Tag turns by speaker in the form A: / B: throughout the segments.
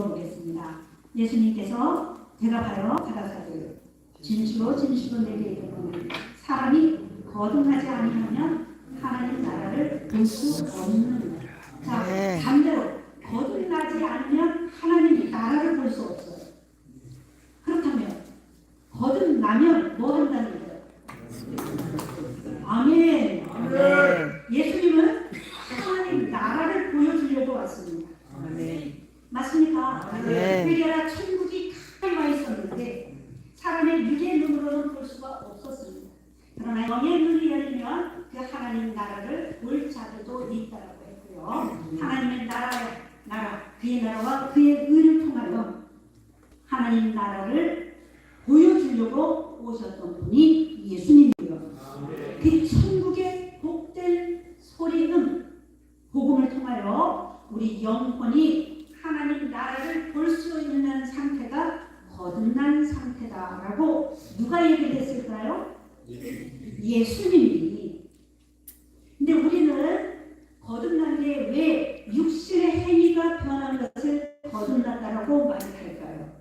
A: 읽어보겠습니다. 예수님께서 대답하여 가라사대 진실로 진실로 내게 이르노니 사람이 거듭나지 아니하면 하나님 나라를 볼 수 없는 자
B: 네.
A: 반대로 거듭나지 않으면 하나님 나라를 볼 수 없어요. 그렇다면 거듭나면 뭐 한다는 거예요? 아멘.
B: 네.
A: 예수님은 하나님 나라를 보여주려고 왔습니다. 맞습니까?
B: 네.
A: 회개라 천국이 가까이 와 있었는데 사람의 육의 눈으로는 볼 수가 없었습니다. 그러나 영의 눈이 열리면 그 하나님 나라를 볼 자들도 있다라고 했고요. 하나님의 나라, 나라, 그의 나라와 그의 의를 통하여 하나님 나라를 보여주려고 오셨던 분이 예수님이에요. 그 천국의 복된 소리는 복음을 통하여 우리 영혼이 하나님 나라를 볼 수 있는 상태가 거듭난 상태다라고 누가 얘기를 했을까요? 예수님이. 근데 우리는 거듭난 게 왜 육신의 행위가 변한 것을 거듭났다라고 말할까요?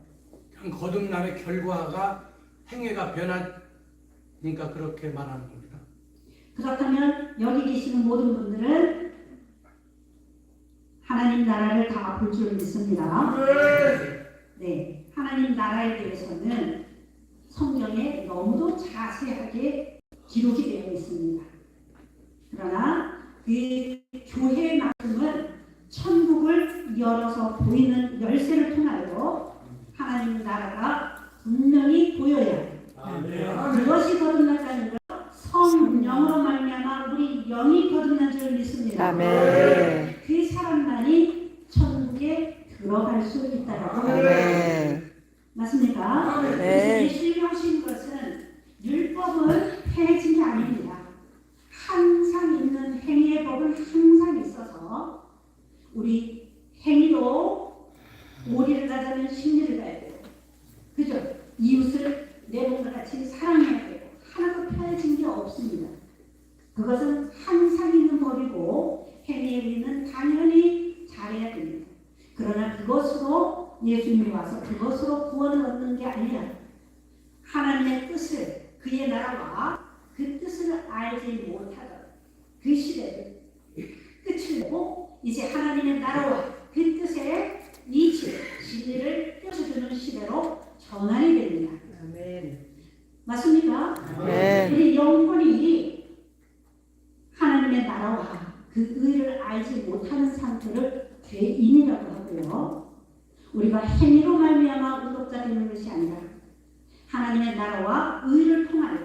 C: 그 거듭남의 결과가 행위가 변하니까 그렇게 말하는 겁니다.
A: 그렇다면 여기 계시는 모든 분들은 하나님 나라를 다 볼 줄 믿습니다. 네, 하나님 나라에 대해서는 성경에 너무도 자세하게 기록이 되어 있습니다. 그러나 그 교회만큼은 천국을 열어서 보이는 열쇠를 통하여 하나님 나라가 분명히 보여야 해요. 그것이 거듭났다는 것 성령으로 말미암아 우리 영이 거듭난 줄 믿습니다.
B: 아멘.
A: 그 사람만이 천국에 들어갈 수 있다라고
B: 아멘.
A: 맞습니까?
B: 네.
A: 예수님이 하신 것은 율법은 폐해진 게 아닙니다. 항상 있는 행위의 법은 항상 있어서 우리 행위도 오리를 가자면 심리를 가야 돼요. 그죠? 이웃을 내 몸과 같이 사랑해야 돼요. 하나도 폐해진 게 없습니다. 그것은 항상 있는 법이고 행위의 의는 당연히 잘해야 됩니다. 그러나 그것으로 예수님이 와서 그것으로 구원을 얻는 게 아니라 하나님의 뜻을 그의 나라와 그 뜻을 알지 못하던 그 시대를 끝을 내고 이제 하나님의 나라와 그 뜻의 이치 진리를 떼어주는 시대로 전환이 됩니다. 맞습니까?
B: 네.
A: 우리 영혼이 하나님의 나라와 그 의를 알지 못하는 상태를 죄인이라고 하고요. 우리가 행위로 말미암아 의롭다 되는 것이 아니라 하나님의 나라와 의를 통하여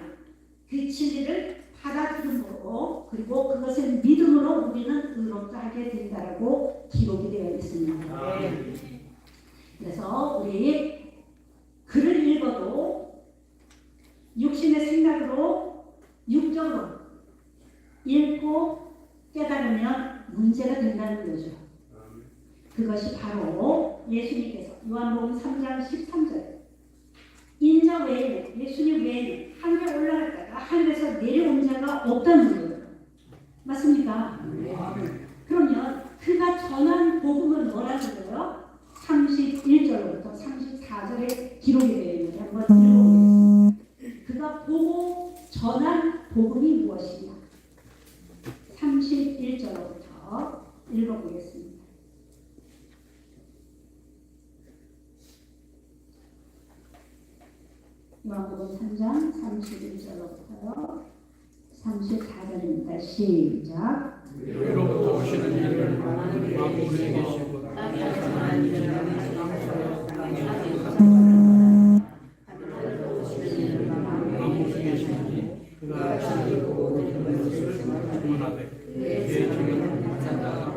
A: 그 진리를 받아들임으로 그리고 그것을 믿음으로 우리는 의롭다 하게 된다라고 기록이 되어 있습니다. 그래서 우리 글을 읽어도 육신의 생각으로 육적으로 읽고 깨달으면 문제가 된다는 거죠. 그것이 바로 예수님께서 요한복음 3장 13절 인자 외에는 예수님 외에는 하늘에 올라갔다가 하늘에서 내려온 자가 없다는 거예요. 맞습니까? 그러면 그가 전한 복음은 뭐라는 거예요? 31절부터 34절에 기록이 되어 있는데 한번 읽어보겠습니다. 그가 보고 전한 복음이 무엇이냐? 31절부터 읽어보겠습니다. 요한복음 3장 31절부터 34절입니다. 시작.
C: 위로부터 오시는 이를 마음으로 계시고 마음으로 계시니 그가 진리로 모든 것을 주문하되 그의 증언을 받는다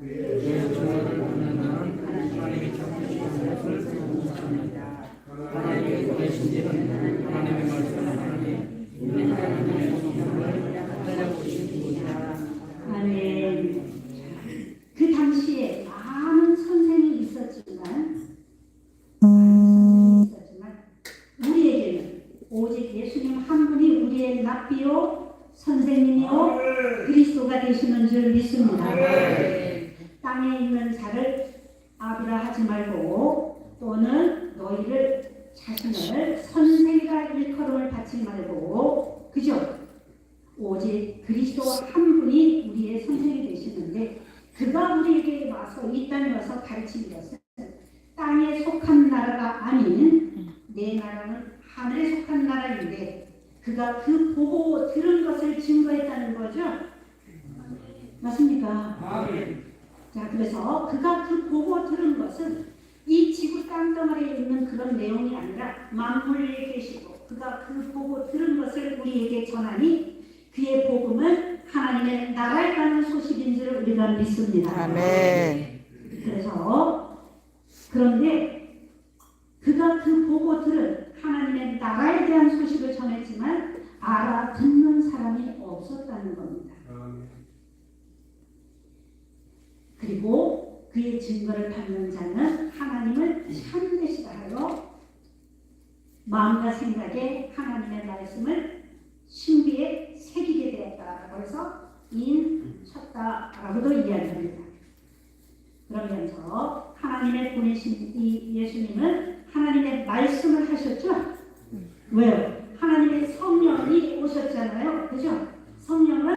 C: 그의 증언을 받는다는 하나님이 참으신 것을 묻습니다 하나님이 보내신 이는 하나님의 말씀을 하나니 우리 하나님의 성품을 알려주신 분이다
A: 아멘. 그 당시에 많은 선생이 있었지만, 많은 선생이 있었지만, 우리에게는 오직 예수님 한 분이 우리의 납비요, 선생님이요, 그리스도가 되시는 줄 믿습니다. 땅에 있는 자를 아비라 하지 말고 또는 너희를 자신을 선생이라 일컬음을 받지 말고 그죠? 오직 그리스도 한 분이 우리의 선생이 되시는데 그가 우리에게 와서 이 땅에 와서 가르친 것은 땅에 속한 나라가 아닌 내 나라는 하늘에 속한 나라인데 그가 그 보고 들은 것을 증거했다는 거죠. 맞습니까?
C: 아멘.
A: 자, 그래서 그가 그 보고 들은 것은 이 지구 땅덩어리에 있는 그런 내용이 아니라 만물에 계시고 그가 그 보고 들은 것을 우리에게 전하니 그의 복음은 하나님의 나라에 가는 소식인 줄 우리가 믿습니다.
B: 아멘.
A: 그래서 그런데 그가 그 보고 들은 하나님의 나라에 대한 소식을 전했지만 알아듣는 사람이 없었다는 겁니다. 그의 증거를 받는 자는 하나님을 참되시다 하여 마음과 생각에 하나님의 말씀을 신비에 새기게 되었다라고 해서 인 쳤다라고도 이야기합니다. 그러면서 하나님의 보내신 이 예수님은 하나님의 말씀을 하셨죠? 왜요? 하나님의 성령이 오셨잖아요. 그죠? 성령은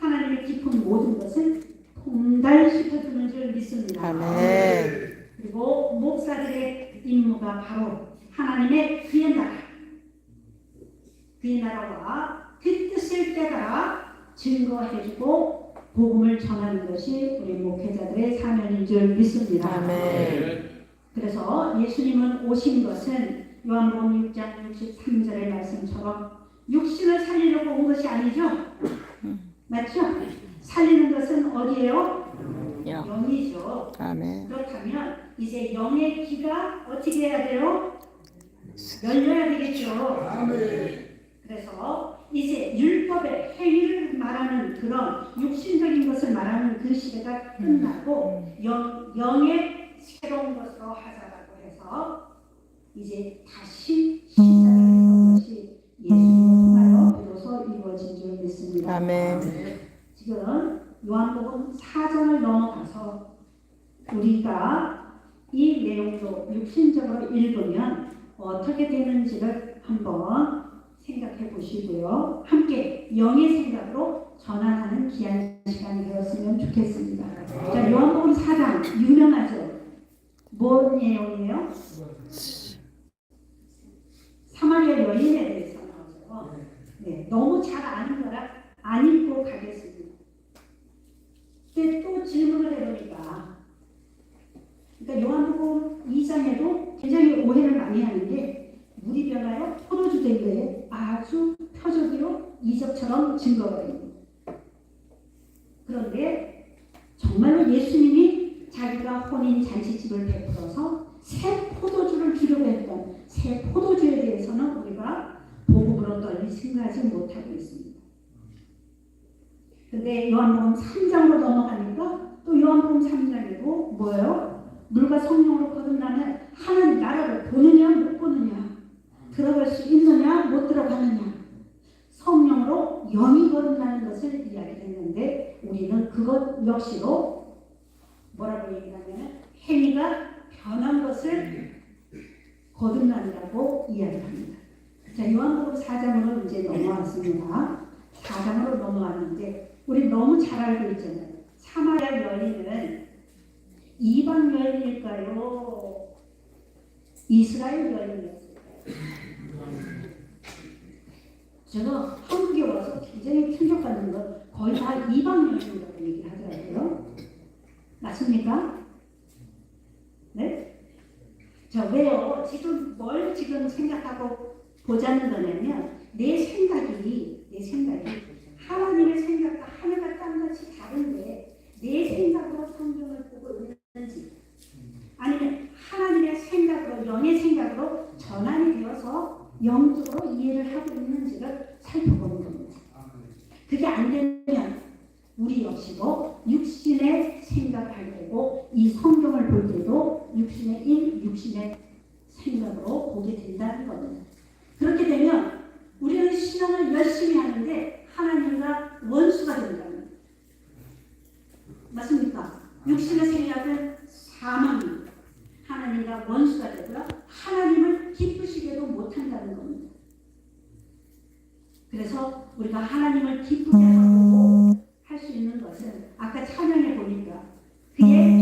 A: 하나님의 깊은 모든 것을 통달시켜주는 줄 믿습니다.
B: 아멘.
A: 그리고 목사들의 임무가 바로 하나님의 그의 나라, 그의 나라와 그 뜻을 깨달아 증거해주고 복음을 전하는 것이 우리 목회자들의 사명인 줄 믿습니다.
B: 아멘.
A: 그래서 예수님은 오신 것은 요한복음 6장 63절의 말씀처럼 육신을 살리려고 온 것이 아니죠? 맞죠? 살리는 것은 어디예요?
B: 영.
A: 영이죠.
B: 아멘.
A: 그렇다면 이제 영의 귀가 어떻게 해야 돼요? 열려야 되겠죠. 그래서 이제 율법의 행위를 말하는 그런 육신적인 것을 말하는 그 시대가 끝나고 영, 영의 새로운 것으로 하자라고 해서 이제 다시 시작하는 것이 예수님을 통하여 비로소 이루어진 줄 믿습니다.
B: 아멘.
A: 지금 요한복음 4장을 넘어가서 우리가 이 내용도 육신적으로 읽으면 어떻게 되는지를 한번 생각해 보시고요. 함께 영의 생각으로 전환하는 귀한 시간이 되었으면 좋겠습니다. 자, 요한복음 4장 유명하죠? 뭔 내용이에요? 사마리아 여인에 대해서 나오죠. 네, 너무 잘 아는 거라 안 읽고 가겠습니다. 근데 또 질문을 해보니까 그러니까 요한복음 2장에도 굉장히 오해를 많이 하는데 물이 변하여 포도주 된 거에 아주 표적이요 이적처럼 됩니다. 그런데 정말로 예수님이 자기가 혼인 잔치집을 베풀어서 새 포도주를 주려고 했던 새 포도주에 대해서는 우리가 복음으로 널리 생각하지 못하고 있습니다. 근데 요한복음 3장으로 넘어가니까 또 요한복음 3장에도 뭐예요? 물과 성령으로 거듭나면 하나님 나라를 보느냐 못 보느냐 들어갈 수 있느냐 못 들어가느냐 성령으로 영이 거듭나는 것을 이야기했는데 우리는 그것 역시도 뭐라고 얘기하냐면 행위가 변한 것을 거듭난다고 이야기합니다. 자 요한복음 4장으로 이제 넘어왔습니다. 4장으로 넘어왔는데 우리 너무 잘 알고 있잖아요. 사마리아 여인은 이방 여인일까요? 이스라엘 여인이었을까요? 제가 한국에 와서 굉장히 충격받는 건 거의 다 이방 여인이라고 얘기를 하더라고요. 맞습니까? 네? 자, 왜요? 지금 뭘 지금 생각하고 보자는 거냐면 내 생각이 내 생각이 하나님의 생각과 하늘과 땅같이 다른데 내 생각으로 성경을 보고 있는지 아니면 하나님의 생각으로 영의 생각으로 전환이 되어서 영적으로 이해를 하고 있는지를 살펴보는 겁니다. 그게 안 되면 우리 역시도 육신의 때고 이 성경을 볼 때도 육신의 일, 육신의 생각으로 보게 된다는 겁니다. 그렇게 되면 우리는 신앙을 열심히 하는데 하나님과 원수가 된다는 거예요. 맞습니까? 육신의 생각은 사망입니다. 하나님과 원수가 되고요. 하나님을 기쁘시게도 못한다는 겁니다. 그래서 우리가 하나님을 기쁘게 하고 할 수 있는 것은 아까 찬양에 보니까 그